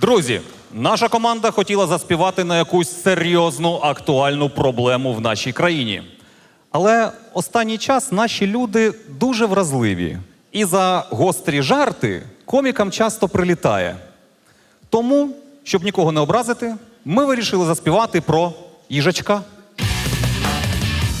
Друзі, наша команда хотіла заспівати на якусь серйозну актуальну проблему в нашій країні. Але останній час наші люди дуже вразливі. І за гострі жарти комікам часто прилітає. Тому, щоб нікого не образити, ми вирішили заспівати про їжачка.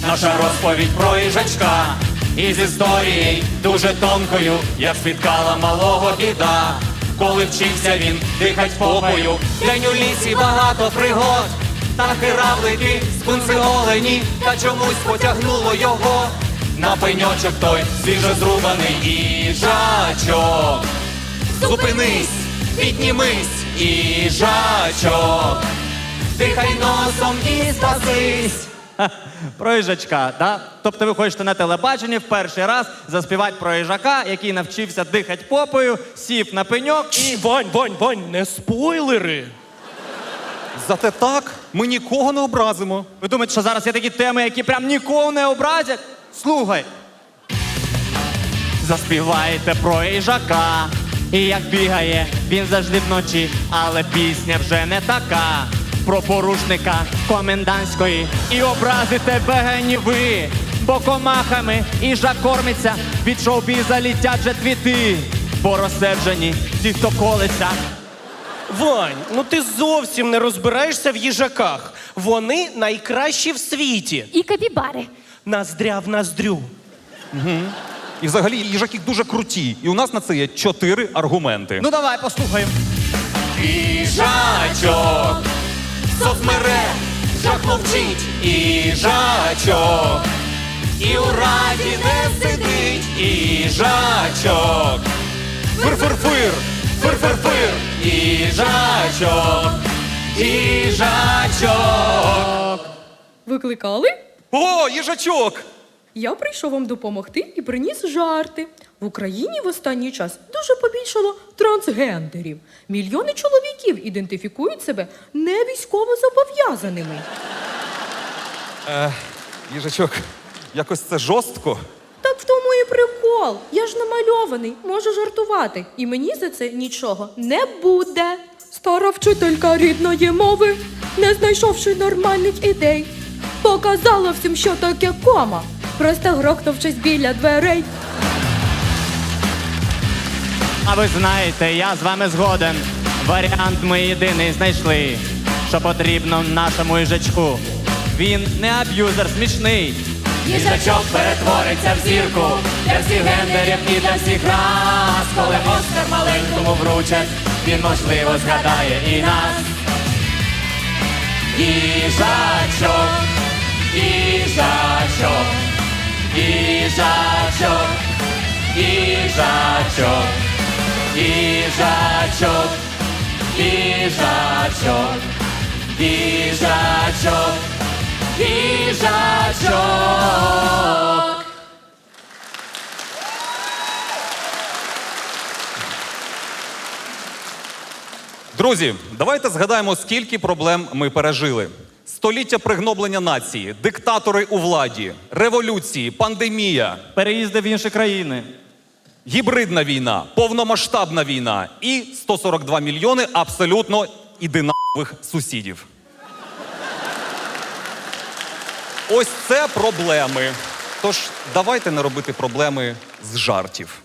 Наша розповідь про їжачка із історією дуже тонкою, як спіткала малого біда. Коли вчився він дихать попою, день у лісі багато пригод. Птахи равлики, скунси олені, та чомусь потягнуло його. На пеньочок той свіжо зрубаний їжачок. Зупинись, піднімись, їжачок. Дихай носом і спасись. Про їжачка, да? Тобто ви хочете на телебаченні в перший раз заспівати про їжака, який навчився дихати попою, сів на пеньок і. І Вань, Вань, Вань, не спойлери. Зате так ми нікого не образимо. Ви думаєте, що зараз є такі теми, які прям нікого не образять? Слухай. Заспівайте про їжака. І як бігає, він завжди вночі, але пісня вже не така. Про порушника комендантської і образите бегені ви. Бо комахами їжак кормиться, від шоу-біза літять же твіти. Бо розсерджені ті, хто колиться. Вань, ну ти зовсім не розбираєшся в їжаках. Вони найкращі в світі. І капібари. Ноздря в ноздрю. І взагалі їжаки дуже круті. І у нас на це є чотири аргументи. Ну давай послухаємо. Їжачок, соцмереж, жах мовчить, їжачок, і у раді не сидить, їжачок, фир-фир-фир, фир-фир-фир, їжачок, їжачок. Викликали? О, їжачок! Я прийшов вам допомогти і приніс жарти. В Україні в останній час дуже побільшало трансгендерів. Мільйони чоловіків ідентифікують себе не військово зобов'язаними. Їжачок, якось це жорстко. Так в тому і прикол. Я ж намальований, можу жартувати. І мені за це нічого не буде. Стара вчителька рідної мови, не знайшовши нормальних ідей, показала всім, що таке кома. Просто грохнувшись біля дверей. А ви знаєте, я з вами згоден. Варіант ми єдиний знайшли, що потрібно нашому їжачку. Він не аб'юзер смішний. Їжачок перетвориться в зірку для всіх гендерів і для всіх рас. Коли Оскар маленькому вручать, він можливо згадає і нас. Їжачок, їжачок, їжачок, їжачок, їжачок, їжачок, їжачок. Їжачок. Друзі, давайте згадаємо, скільки проблем ми пережили. Століття пригноблення нації, диктатори у владі, революції, пандемія, Переїзди в інші країни. Гібридна війна, повномасштабна війна і 142 мільйони абсолютно ідинавих сусідів. Ось це проблеми. Тож давайте не робити проблеми з жартів.